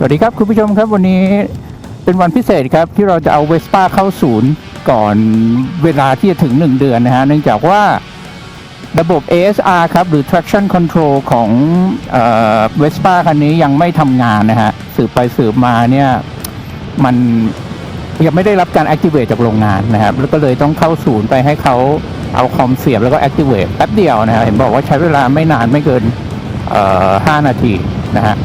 สวัสดีครับคุณผู้ชมครับวันนี้เป็นวันพิเศษครับที่เราจะเอาเวสป้าเข้าศูนย์ก่อนเวลาที่จะถึง 1 เดือนนะฮะเนื่องจากว่าระบบ ASR ครับ หรือ traction control ของเวสป้าคันนี้ยังไม่ทำงานนะฮะสืบไปสืบมาเนี่ยมันยังไม่ได้รับการ activate จากโรงงานนะครับ แล้วก็เลยต้องเข้าศูนย์ไปให้เขาเอาคอมเสียบแล้วก็ activate แป๊บเดียวนะฮะเห็นบอกว่าใช้เวลาไม่นานไม่เกิน 5 นาทีนะฮะ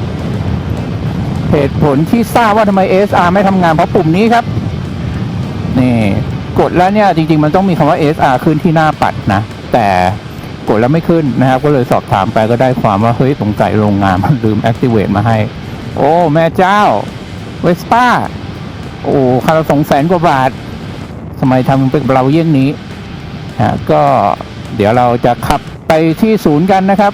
เหตุผลที่ทราบว่าทำไม SR ไม่ทำงานเพราะปุ่มนี้ครับ นี่กดแล้วเนี่ยจริง ๆ มันต้องมีคำว่า SR ขึ้นที่หน้าปัดนะ แต่กดแล้วไม่ขึ้นนะครับ ก็เลยสอบถามไปก็ได้ความว่า เฮ้ยสงสัยโรงงานมันลืม activate มาให้ โอ้ แม่เจ้าเวสป้าโอ้คาละสองแสนกว่าบาททำไมทำเป็นเราเยี่ยงนี้ฮะก็เดี๋ยวเราจะขับไปที่ศูนย์กันนะครับ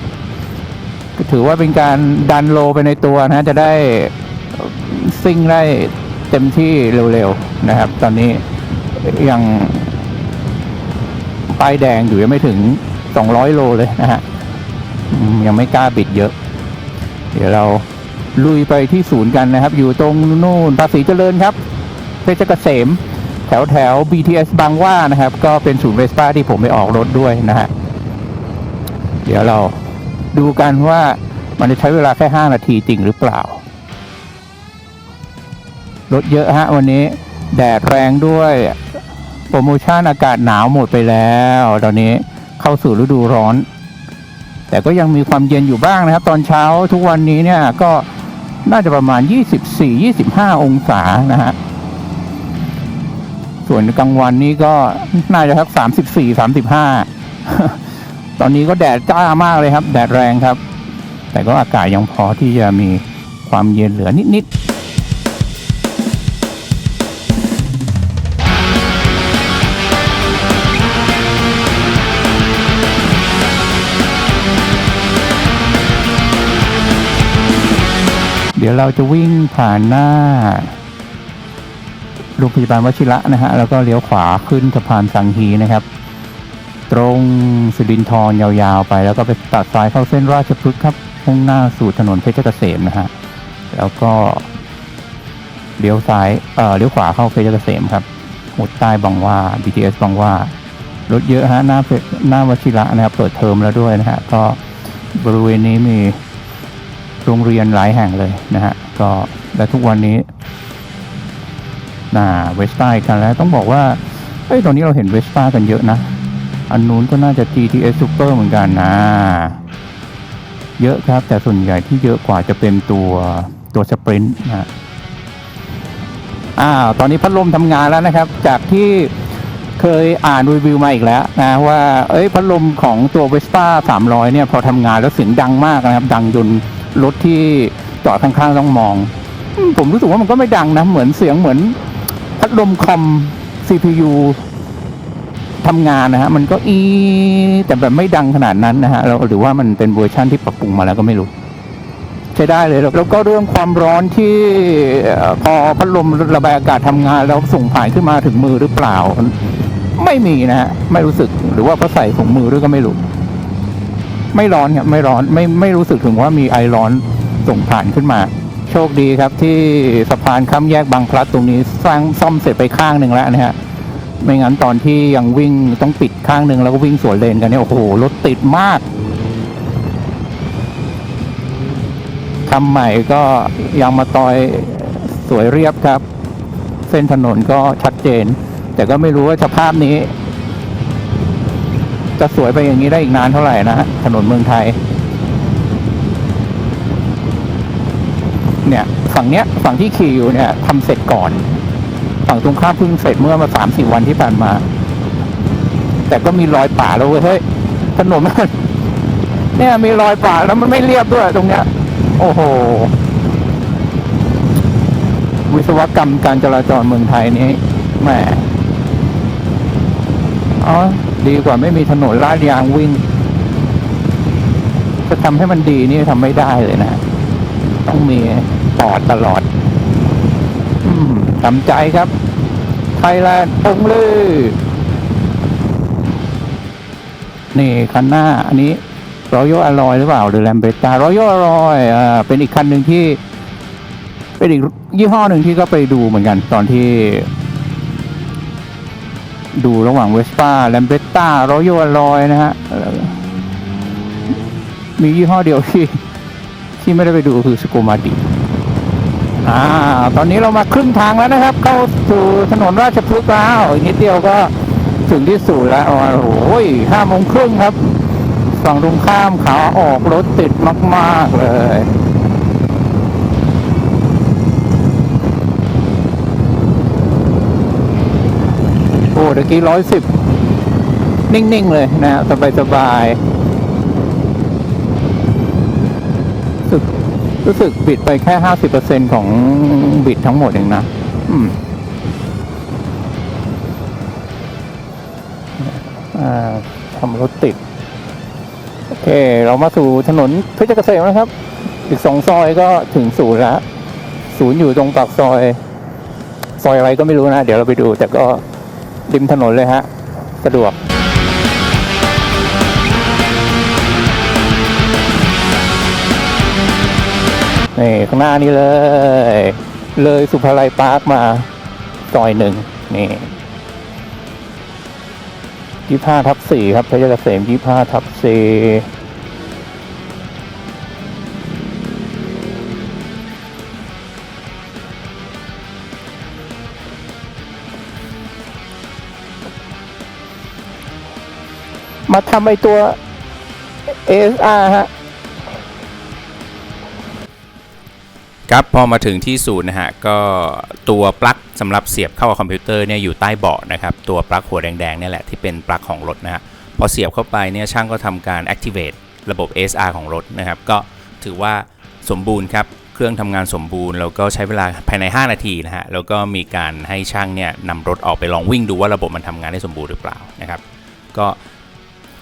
ถือว่าเป็นการดันโลไปในตัวนะจะได้ ซิ่งได้เต็มที่เร็วๆนะครับ ตอนนี้ยังป้ายแดงอยู่ยังไม่ถึง 200 โลเลยนะฮะยังไม่กล้าบิดเยอะ เดี๋ยวเราลุยไปที่ศูนย์กันนะครับ อยู่ตรงนู่นภาษีเจริญครับเพชรเกษม แถวแถว BTS บางว่านะครับ ก็เป็นศูนย์เวสป้าที่ผมไปออกรถด้วยนะฮะเดี๋ยวเราดูกันว่ามันจะใช้เวลาแค่ 5 นาทีจริงหรือเปล่า รถเยอะฮะวันนี้ แดดแรงด้วยโปรโมชั่นอากาศหนาวหมดไปแล้ว ตอนนี้เข้าสู่ฤดูร้อน แต่ก็ยังมีความเย็นอยู่บ้างนะครับ ตอนเช้าทุกวันนี้เนี่ยก็น่าจะประมาณ 24-25 องศานะฮะส่วนกลางวันนี้ก็น่าจะสัก34-35ตอนนี้ก็แดดจ้ามากเลยครับ แดดแรงครับ แต่ก็อากาศยังพอที่จะมีความเย็นเหลือนิดๆ ดี๋ยวเราจะวิ่งผ่านหน้าโรงพยาบาลวชิระนะฮะแล้วก็เลี้ยวขวาขึ้นสะพานสังฮีนะครับ ตรงสิรินทรยาวๆไป แล้วก็ไปตัดสายเข้าเส้นราชพฤกษ์ครับมุ่งหน้าสู่ถนนเพชรเกษมนะฮะแล้วก็เลี้ยวซ้ายเอ่อเลี้ยวขวาเข้าเพชรเกษมครับหมุดใต้บางว่า BTS บางว่ารถเยอะฮะหน้าหน้าวชิระนะครับ เปิดเทอมแล้วด้วยนะฮะก็บริเวณนี้มี โรงเรียนหลายแห่งเลยนะฮะก็และทุกวันนี้น่าเวสป้ากันแล้วต้องบอกว่าเอ้ยตอนนี้เราเห็นเวสป้ากันเยอะนะ อันนู้นก็น่าจะ GTS Super เหมือนกันนะ เยอะครับ แต่ส่วนใหญ่ที่เยอะกว่าจะเป็นตัวตัวสปรินต์นะอ้าวตอนนี้พัดลมทำงานแล้วนะครับ จากที่เคยอ่านรีวิวมาอีกแล้วนะว่า เอ้ยพัดลมของตัว Vespa 300 เนี่ย พอทำงานแล้วเสียงดังมากนะครับ ดังจน รถที่จอดข้างๆต้องมอง ผมรู้สึกว่ามันก็ไม่ดังนะ เหมือนเสียงเหมือนพัดลมคอม CPU ทำงานนะฮะ มันก็อีแต่แบบไม่ดังขนาดนั้นนะฮะเราหรือว่ามันเป็นเวอร์ชั่นที่ปรับปรุงมาแล้วก็ไม่รู้ ใช้ได้เลยแล้วก็เรื่องความร้อนที่พอพัดลมระบายอากาศทำงาน แล้วส่งผ่านขึ้นมาถึงมือหรือเปล่า ไม่มีนะฮะ ไม่รู้สึกหรือว่าเพราะใส่ถุงมือด้วยก็ไม่รู้ ไม่ร้อนครับไม่ร้อนไม่ไม่รู้สึกถึงว่ามีไอร้อนส่งผ่านขึ้นมา โชคดีครับที่สะพานข้ามแยกบางพลัดตรงนี้สร้างซ่อมเสร็จไปข้างหนึ่งแล้วนะฮะไม่งั้นตอนที่ยังวิ่งต้องปิดข้างหนึ่งแล้วก็วิ่งสวนเลนกันเนี่ยโอ้โหรถติดมากทำใหม่ก็ยังมาตอยสวยเรียบครับ เส้นถนนก็ชัดเจน แต่ก็ไม่รู้ว่าสภาพนี้ จะสวยไปอย่างนี้ได้อีกนานเท่าไหร่นะฮะถนนเมืองไทย เนี่ย ฝั่งเนี้ย ฝั่งที่ขี่อยู่เนี่ยทำเสร็จก่อน ฝั่งตรงข้ามเพิ่งเสร็จเมื่อมาสามสี่วันที่ผ่านมา แต่ก็มีรอยป่าแล้วเว้ยเฮ้ยถนนมันเนี่ยมีรอยป่าแล้วมันไม่เรียบด้วยตรงเนี้ย โอ้โห วิศวกรรมการจราจรเมืองไทยนี้แหมอ๋อ ดีกว่าไม่มีถนนลาดยางวิ่ง จะทำให้มันดีนี่ทำไม่ได้เลยนะ ต้องมีปอดตลอดอืมทำใจครับ ไทยแลนด์องเลยนี่คันหน้า อันนี้รอยัลอลอยหรือเปล่า หรือแลมเบตารอยัลอลอยอ่าเป็นอีกคันหนึ่งที่ เป็นอีกยี่ห้อหนึ่งที่ก็ไปดูเหมือนกันตอนที่ ดูระหว่างเวสป้าแลมเบตต้ารอยัลอยนะฮะ มียี่ห้อเดียวที่ ที่ไม่ได้ไปดูคือสโกมาดิอ่า ตอนนี้เรามาครึ่งทางแล้วนะครับ เข้าสู่ถนนราชพฤกษ์แล้วอีกนิดเดียวก็ถึงที่สุดแล้ว โอ้ยห้าโมงครึ่งครับ ฝั่งตรงข้ามขาออกรถติดมาก ๆ เลย โอ้ตะกี้ร้อยสิบนิ่ง ๆ เลยนะฮะสบายๆรู้สึกรู้สึกบิดไปแค่ห้าสิบเปอร์เซ็นของบิดทั้งหมดเองนะอืมอ่าทำรถติด โอเค เรามาสู่ถนนเพชรเกษมนะครับ อีกสองซอยก็ถึงศูนย์แล้ว ศูนย์อยู่ตรงปากซอย ซอยอะไรก็ไม่รู้นะ เดี๋ยวเราไปดูแต่ก็ ริมถนนเลยฮะ สะดวก นี่ ข้างหน้านี้เลย เลยสุภาลัยปาร์คมาซอยหนึ่ง นี่ยี่ห้าทับสี่ครับเพชรเกษมยี่ห้าทับสี่ มาทำไอตัว ASR ฮะครับพอมาถึงที่ศูนย์นะฮะก็ตัวปลั๊กสำหรับเสียบเข้ากับคอมพิวเตอร์เนี่ยอยู่ใต้เบาะนะครับตัวปลั๊กหัวแดงๆเนี่ยแหละที่เป็นปลั๊กของรถนะฮะพอเสียบเข้าไปเนี่ยช่างก็ทำการ activate ระบบ S R ของรถนะครับก็ถือว่าสมบูรณ์ครับเครื่องทำงานสมบูรณ์แล้วก็ใช้เวลาภายใน 5 นาทีนะฮะแล้วก็มีการให้ช่างเนี่ยนำรถออกไปลองวิ่งดูว่าระบบมันทำงานได้สมบูรณ์หรือเปล่านะครับก็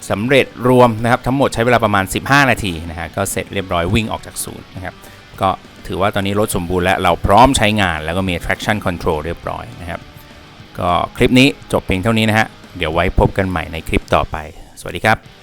สำเร็จรวมนะครับทั้งหมดใช้เวลาประมาณ 15 นาทีนะฮะก็เสร็จเรียบร้อยวิ่งออกจากศูนย์นะครับก็ถือว่าตอนนี้รถสมบูรณ์และเราพร้อมใช้งานแล้วก็มี traction control เรียบร้อยนะครับก็คลิปนี้จบเพียงเท่านี้นะฮะเดี๋ยวไว้พบกันใหม่ในคลิปต่อไป สวัสดีครับ